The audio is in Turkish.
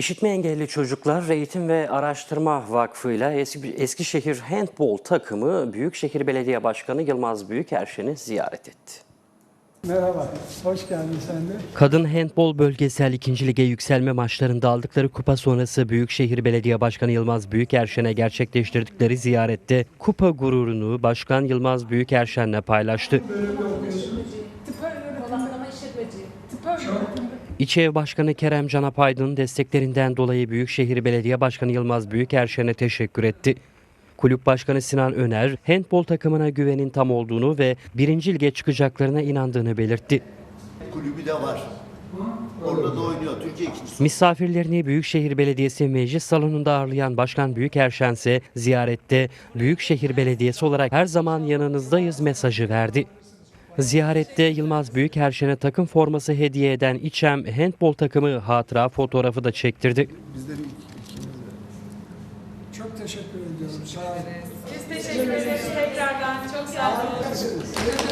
İşitme engelli çocuklar Eğitim ve Araştırma Vakfı ile Eski- Eskişehir Handbol takımı Büyükşehir Belediye Başkanı Yılmaz Büyükerşen'i ziyaret etti. Merhaba, hoş geldin sen de. Kadın Handbol Bölgesel 2. Lige yükselme maçlarında aldıkları kupa sonrası Büyükşehir Belediye Başkanı Yılmaz Büyükerşen'e gerçekleştirdikleri ziyarette kupa gururunu Başkan Yılmaz Büyükerşen'le paylaştı. İçev Başkanı Kerem Can Apaydın desteklerinden dolayı Büyükşehir Belediye Başkanı Yılmaz Büyükerşen'e teşekkür etti. Kulüp Başkanı Sinan Öner, handbol takımına güvenin tam olduğunu ve birinci lige çıkacaklarına inandığını belirtti. kulübü de var. Orada da oynuyor. Türkiye ikincisi. Misafirlerini Büyükşehir Belediyesi Meclis Salonu'nda ağırlayan Başkan Büyükerşen ise ziyarette Büyükşehir Belediyesi olarak her zaman yanınızdayız mesajı verdi. Ziyarette Yılmaz Büyükerşen'e takım forması hediye eden İçem handbol takımı hatıra fotoğrafı da çektirdi. Çok teşekkür ediyorum. Sağ olun. Biz teşekkür ederiz tekrardan. Çok sağ olun.